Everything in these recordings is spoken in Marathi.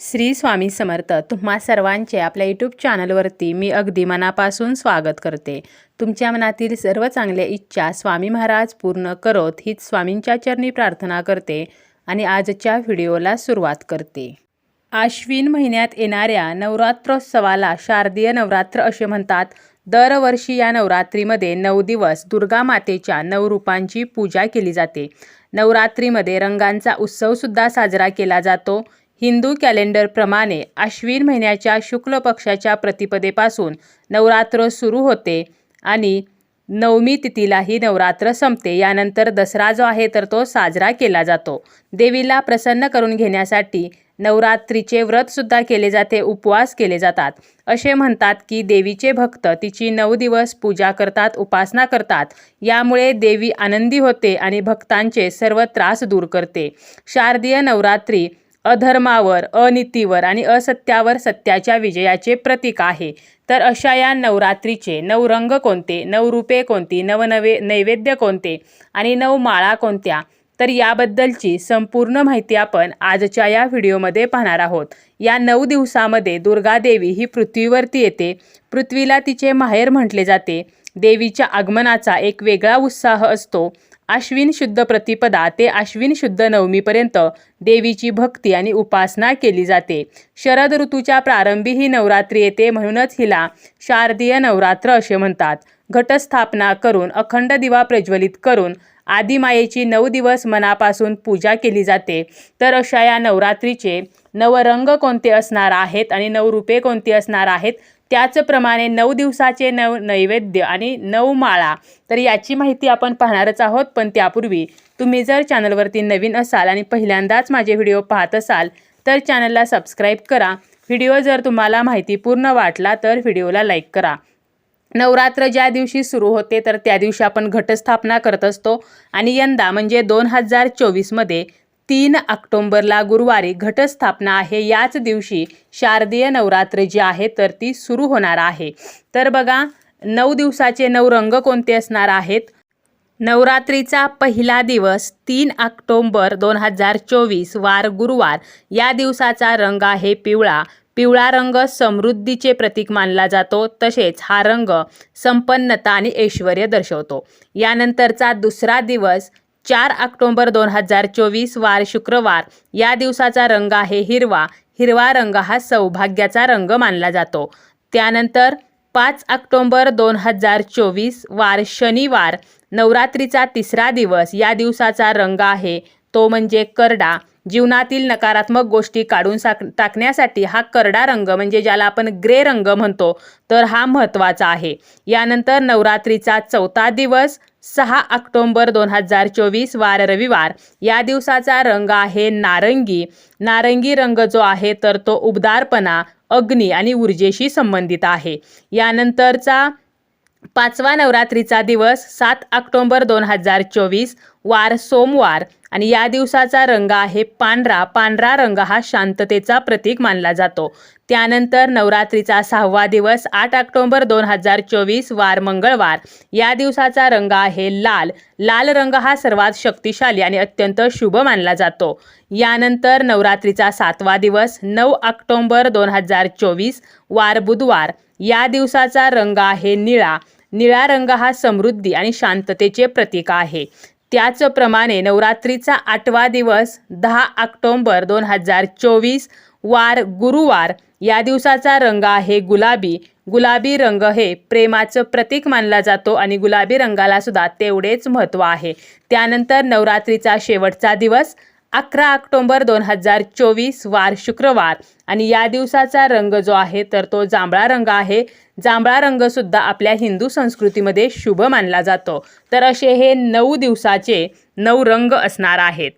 श्री स्वामी समर्थ. तुम्हा सर्वांचे आपल्या यूट्यूब चॅनलवरती मी अगदी मनापासून स्वागत करते. तुमच्या मनातील सर्व चांगल्या इच्छा स्वामी महाराज पूर्ण करोत हीच स्वामींच्या चरणी प्रार्थना करते आणि आजच्या व्हिडिओला सुरुवात करते. आश्विन महिन्यात येणाऱ्या नवरात्रोत्सवाला शारदीय नवरात्र असे म्हणतात. दरवर्षी या नवरात्रीमध्ये नऊ दिवस दुर्गा मातेच्या नऊ रूपांची पूजा केली जाते. नवरात्रीमध्ये रंगांचा उत्सवसुद्धा साजरा केला जातो. हिंदू कॅलेंडरप्रमाणे आश्विन महिन्याच्या शुक्ल पक्षाच्या प्रतिपदेपासून नवरात्र सुरू होते आणि नवमी तिथीलाही नवरात्र संपते. यानंतर दसरा जो आहे तर तो साजरा केला जातो. देवीला प्रसन्न करून घेण्यासाठी नवरात्रीचे व्रतसुद्धा केले जाते उपवास केले जातात. असे म्हणतात की देवीचे भक्त तिची नऊ दिवस पूजा करतात उपासना करतात. यामुळे देवी आनंदी होते आणि भक्तांचे सर्व त्रास दूर करते. शारदीय नवरात्री अधर्मावर अनितीवर आणि असत्यावर सत्याच्या विजयाचे प्रतीक आहे. तर अशा या नवरात्रीचे नऊ रंग कोणते? नऊ रूपे कोणती? नवनवे नैवेद्य कोणते? आणि नऊ माळा कोणत्या? तर याबद्दलची संपूर्ण माहिती आपण आजच्या या व्हिडिओमध्ये पाहणार आहोत. या नऊ दिवसामध्ये दुर्गादेवी ही पृथ्वीवरती येते. पृथ्वीला तिचे माहेर म्हटले जाते. देवीच्या आगमनाचा एक वेगळा उत्साह असतो. आश्विन शुद्ध प्रतिपदा ते आश्विन शुद्ध नवमीपर्यंत देवीची भक्ती आणि उपासना केली जाते. शरद ऋतूच्या प्रारंभी ही नवरात्री येते म्हणूनच हिला शारदीय नवरात्र असे म्हणतात. घटस्थापना करून अखंड दिवा प्रज्वलित करून आदिमायेची नऊ दिवस मनापासून पूजा केली जाते. तर अशा या नवरात्रीचे नवरंग कोणते असणार आहेत आणि नऊ रूपे कोणती असणार आहेत? त्याचप्रमाणे नऊ दिवसाचे नव नैवेद्य आणि नऊ माळा. तर याची माहिती आपण पाहणारच आहोत पण त्यापूर्वी तुम्ही जर चॅनलवरती नवीन असाल आणि पहिल्यांदाच माझे व्हिडिओ पाहत असाल तर चॅनलला सबस्क्राईब करा. व्हिडिओ जर तुम्हाला माहिती पूर्ण वाटला तर व्हिडिओला लाईक करा. नवरात्र ज्या दिवशी सुरू होते तर त्या दिवशी आपण घटस्थापना करत असतो. आणि यंदा म्हणजे दोन हजार चोवीसमध्ये तीन ऑक्टोंबरला गुरुवारी घटस्थापना आहे. याच दिवशी शारदीय नवरात्र जी आहे तर ती सुरू होणार आहे. तर बघा नऊ दिवसाचे नऊ रंग कोणते असणार आहेत? नवरात्रीचा पहिला दिवस तीन ऑक्टोंबर दोन हजार चोवीस वार गुरुवार. या दिवसाचा रंग आहे पिवळा. पिवळा रंग समृद्धीचे प्रतीक मानला जातो तसेच हा रंग संपन्नता आणि ऐश्वर दर्शवतो. यानंतरचा दुसरा दिवस चार ऑक्टोंबर दोन हजार चोवीस वार शुक्रवार. या दिवसाचा रंग आहे हिरवा. हिरवा रंग हा सौभाग्याचा रंग मानला जातो. त्यानंतर पाच ऑक्टोंबर दोन हजार चोवीस वार शनिवार नवरात्रीचा तिसरा दिवस या दिवसाचा रंग आहे. तो म्हणजे करडा. जीवनातील नकारात्मक गोष्टी काढून साक टाकण्यासाठी हा करडा रंग म्हणजे ज्याला आपण ग्रे रंग म्हणतो तर हा महत्त्वाचा आहे. यानंतर नवरात्रीचा चौथा दिवस सहा ऑक्टोंबर दोन हजार चोवीस वार रविवार. या दिवसाचा रंग आहे नारंगी. नारंगी रंग जो आहे तर तो उबदारपणा अग्नी आणि ऊर्जेशी संबंधित आहे. यानंतरचा पाचवा नवरात्रीचा दिवस सात ऑक्टोंबर दोन हजार चोवीस वार सोमवार. आणि या दिवसाचा रंग आहे पांढरा. पांढरा रंग हा शांततेचा प्रतीक मानला जातो. त्यानंतर नवरात्रीचा सहावा दिवस आठ ऑक्टोंबर दोन हजार चोवीस वार मंगळवार. या दिवसाचा रंग आहे लाल. लाल रंग हा सर्वात शक्तिशाली आणि अत्यंत शुभ मानला जातो. यानंतर नवरात्रीचा सातवा दिवस नऊ ऑक्टोंबर दोन हजार चोवीस वार बुधवार. या दिवसाचा रंग आहे निळा. निळा रंग हा समृद्धी आणि शांततेचे प्रतीक आहे. त्याचप्रमाणे नवरात्रीचा आठवा दिवस दहा ऑक्टोंबर दोन हजार चोवीस वार गुरुवार. या दिवसाचा रंग आहे गुलाबी. गुलाबी रंग हे प्रेमाचं प्रतीक मानला जातो आणि गुलाबी रंगाला सुद्धा तेवढेच महत्त्व आहे. त्यानंतर नवरात्रीचा शेवटचा दिवस अकरा ऑक्टोंबर दोन हजार चोवीस वार शुक्रवार. आणि या दिवसाचा रंग जो आहे तर तो जांभळा रंग आहे. जांभळा रंगसुद्धा आपल्या हिंदू संस्कृतीमध्ये शुभ मानला जातो. तर असे हे नऊ दिवसाचे नऊ रंग असणार आहेत.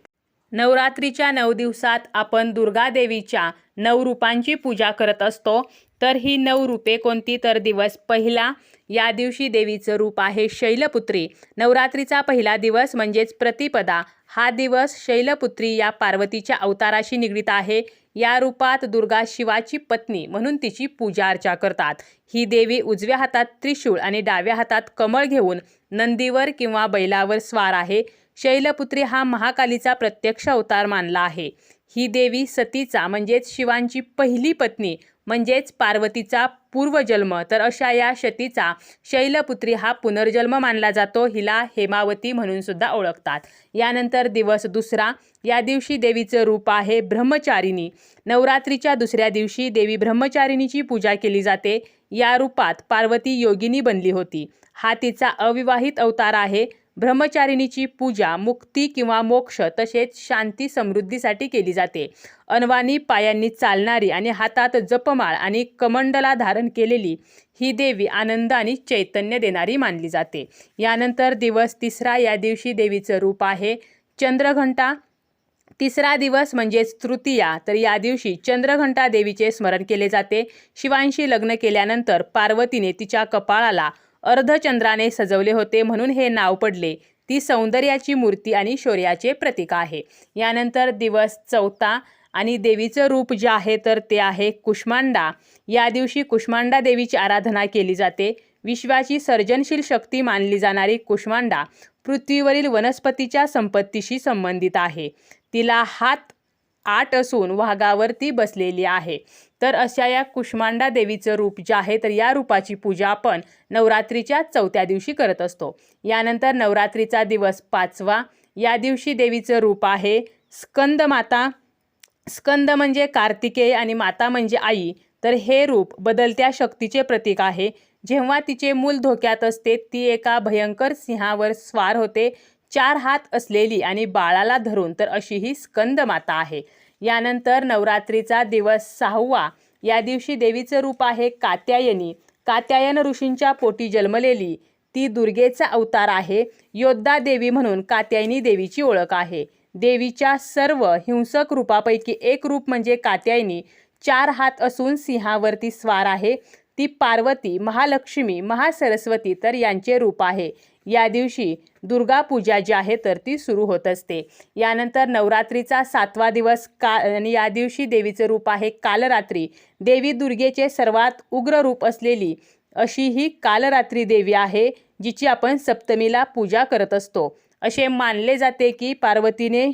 नवरात्रीच्या नऊ दिवसात आपण दुर्गादेवीच्या नऊ रूपांची पूजा करत असतो. तर ही नऊ रूपे कोणती? तर दिवस पहिला या दिवशी देवीचं रूप आहे शैलपुत्री. नवरात्रीचा पहिला दिवस म्हणजेच प्रतिपदा. हा दिवस शैलपुत्री या पार्वतीच्या अवताराशी निगडीत आहे. या रूपात दुर्गा शिवाची पत्नी म्हणून तिची पूजा अर्चा करतात. ही देवी उजव्या हातात त्रिशूळ आणि डाव्या हातात कमळ घेऊन नंदीवर किंवा बैलावर स्वार आहे. शैलपुत्री हा महाकालीचा प्रत्यक्ष अवतार मानला आहे. ही देवी सतीचा म्हणजेच शिवांची पहिली पत्नी म्हणजेच पार्वतीचा पूर्वजन्म. तर अशा या शतीचा शैलपुत्री हा पुनर्जन्म मानला जातो. हिला हेमावती म्हणून सुद्धा ओळखतात. यानंतर दिवस दुसरा. या दिवशी देवीचं रूप आहे ब्रह्मचारिणी. नवरात्रीच्या दुसऱ्या दिवशी देवी ब्रह्मचारिणीची पूजा केली जाते. या रूपात पार्वती योगिनी बनली होती. हा तिचा अविवाहित अवतार आहे. ब्रह्मचारिणीची पूजा मुक्ती किंवा मोक्ष तसेच शांती समृद्धीसाठी केली जाते. अनवानी पायांनी चालणारी आणि हातात जपमाळ आणि कमंडला धारण केलेली ही देवी आनंद आणि चैतन्य देणारी मानली जाते. यानंतर दिवस तिसरा या दिवशी देवीचं रूप आहे चंद्रघंटा. तिसरा दिवस म्हणजेच तृतीया तर या दिवशी चंद्रघंटा देवीचे स्मरण केले जाते. शिवांशी लग्न केल्यानंतर पार्वतीने तिच्या कपाळाला अर्धचंद्राने सजवले होते म्हणून हे नाव पडले. ती सौंदर्याची मूर्ती आणि शौर्याचे प्रतीक आहे. यानंतर दिवस चौथा आणि देवीचं रूप जे आहे तर ते आहे कुष्मांडा. या दिवशी कुष्मांडा देवीची आराधना केली जाते. विश्वाची सर्जनशील शक्ती मानली जाणारी कुष्मांडा पृथ्वीवरील वनस्पतीच्या संपत्तीशी संबंधित आहे. तिला हात आठ असून वाघावर ती बसलेली आहे. तर अशा या कुष्मांडा देवीचं रूप जे आहे तर या रूपाची पूजा आपण नवरात्रीच्या चौथ्या दिवशी करत असतो. यानंतर नवरात्रीचा दिवस पाचवा. या दिवशी देवीचं रूप आहे स्कंद माता. स्कंद म्हणजे कार्तिकेय आणि माता म्हणजे आई. तर हे रूप बदलत्या शक्तीचे प्रतीक आहे. जेव्हा तिचे मूल धोक्यात असते ती एका भयंकर सिंहावर स्वार होते. चार हात असलेली आणि बाळाला धरून तर अशी ही स्कंद माता आहे. यानंतर नवरात्रीचा दिवस सहावा. या दिवशी देवीचं रूप आहे कात्यायनी. कात्यायन ऋषींच्या पोटी जन्मलेली. ती दुर्गेचा अवतार आहे. योद्धा देवी म्हणून कात्यायनी देवीची ओळख आहे. देवीच्या सर्व हिंसक रूपापैकी एक रूप म्हणजे कात्यायनी. चार हात असून सिंहावरती स्वार आहे. ती पार्वती महालक्ष्मी महासरस्वती तर यांचे रूप आहे. या दिवशी दुर्गा पूजा जी आहे तर ती सुरू होत असते. यानंतर नवरात्रीचा सातवा दिवस का आणि या दिवशी देवीचं रूप आहे कालरात्री. देवी दुर्गेचे सर्वात उग्र रूप असलेली अशी ही कालरात्री देवी आहे जिची आपण सप्तमीला पूजा करत असतो. असे मानले जाते की पार्वतीने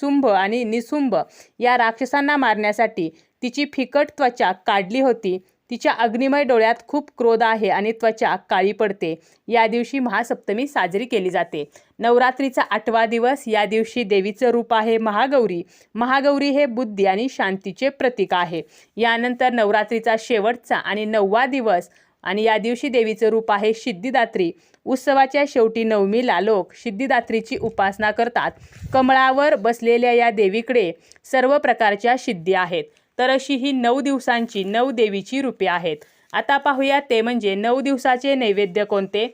शुंभ आणि निसुंभ या राक्षसांना मारण्यासाठी तिची फिकट त्वचा काढली होती. तिच्या अग्निमय डोळ्यात खूप क्रोध आहे आणि त्वचा काळी पडते. या दिवशी महासप्तमी साजरी केली जाते. नवरात्रीचा आठवा दिवस या दिवशी देवीचं रूप आहे महागौरी. महागौरी हे बुद्धी आणि शांतीचे प्रतीक आहे. यानंतर नवरात्रीचा शेवटचा आणि नववा दिवस आणि या दिवशी देवीचं रूप आहे सिद्धिदात्री. उत्सवाच्या शेवटी नवमीला लोक सिद्धिदात्रीची उपासना करतात. कमळावर बसलेल्या या देवीकडे सर्व प्रकारच्या सिद्धी आहेत. तर अशी ही नऊ दिवसांची नऊ देवीची रूपे आहेत. आता पाहूया ते म्हणजे नऊ दिवसाचे नैवेद्य कोणते?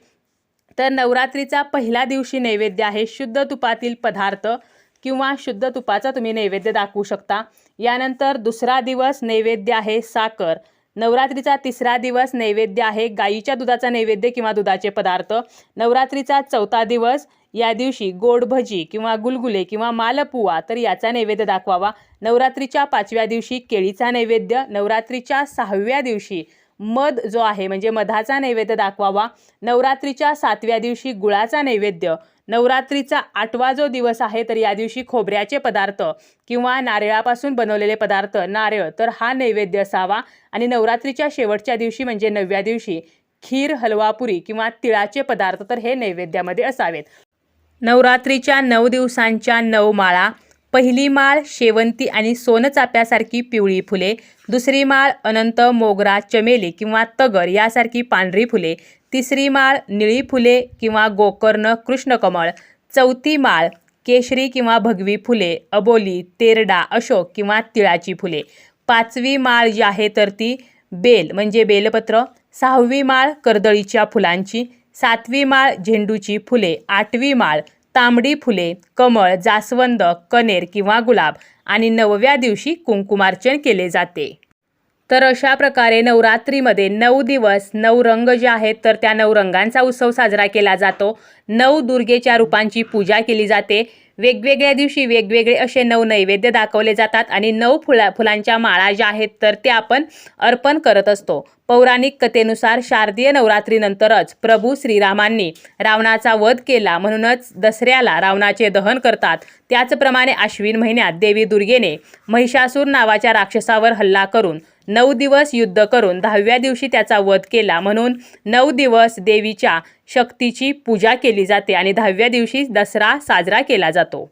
तर नवरात्रीचा पहिला दिवशी नैवेद्य आहे शुद्ध तुपातील पदार्थ किंवा शुद्ध तुपाचा तुम्ही नैवेद्य दाखवू शकता. यानंतर दुसरा दिवस नैवेद्य आहे साखर. नवरात्रीचा तिसरा दिवस नैवेद्य आहे. गाईच्या दुधाचा नैवेद्य किंवा दुधाचे पदार्थ. नवरात्रीचा चौथा दिवस या दिवशी गोड भजी किंवा गुलगुले किंवा मालपुवा तर याचा नैवेद्य दाखवावा. नवरात्रीच्या पाचव्या दिवशी केळीचा नैवेद्य. नवरात्रीच्या सहाव्या दिवशी मध जो आहे म्हणजे मधाचा नैवेद्य दाखवावा. नवरात्रीच्या सातव्या दिवशी गुळाचा नैवेद्य. नवरात्रीचा आठवा जो दिवस आहे तर या दिवशी खोबऱ्याचे पदार्थ किंवा नारळापासून बनवलेले पदार्थ नारळ तर हा नैवेद्य असावा. आणि नवरात्रीच्या शेवटच्या दिवशी म्हणजे नवव्या दिवशी खीर हलवापुरी किंवा तिळाचे पदार्थ तर हे नैवेद्यामध्ये असावेत. नवरात्रीच्या नऊ दिवसांच्या नऊ माळा. पहिली माळ शेवंती आणि सोनचाप्यासारखी पिवळी फुले दुसरी माळ अनंत मोगरा चमेली किंवा तगर यासारखी पांढरी फुले तिसरी माळ निळी फुले किंवा गोकर्ण कृष्णकमळ चौथी माळ केशरी किंवा भगवी फुले अबोली तेरडा अशोक किंवा तिळाची फुले. पाचवी माळ जी आहे तर ती बेल म्हणजे बेलपत्र. सहावी माळ कर्दळीच्या फुलांची. सातवी माळ झेंडूची फुले. आठवी माळ तांबडी फुले कमळ जास्वंद कनेर किंवा गुलाब आणि नवव्या दिवशी कुंकुमार्चन केले जाते. तर अशा प्रकारे नवरात्रीमध्ये नऊ दिवस नऊ रंग जे आहेत तर त्या नऊ रंगांचा उत्सव साजरा केला जातो. नऊ दुर्गेच्या रूपांची पूजा केली जाते. वेगवेगळ्या दिवशी वेगवेगळे असे नऊ नैवेद्य दाखवले जातात आणि नऊ फुला फुलांच्या माळा ज्या आहेत तर ते आपण अर्पण करत असतो. पौराणिक कथेनुसार शारदीय नवरात्रीनंतरच प्रभू श्रीरामांनी रावणाचा वध केला. म्हणूनच दसऱ्याला रावणाचे दहन करतात. त्याचप्रमाणे आश्विन महिन्यात देवी दुर्गेने महिषासूर नावाच्या राक्षसावर हल्ला करून नऊ दिवस युद्ध करून दहाव्या दिवशी त्याचा वध केला म्हणून नऊ दिवस देवीच्या शक्तीची पूजा केली जाते आणि दहाव्या दिवशी दसरा साजरा केला जातो.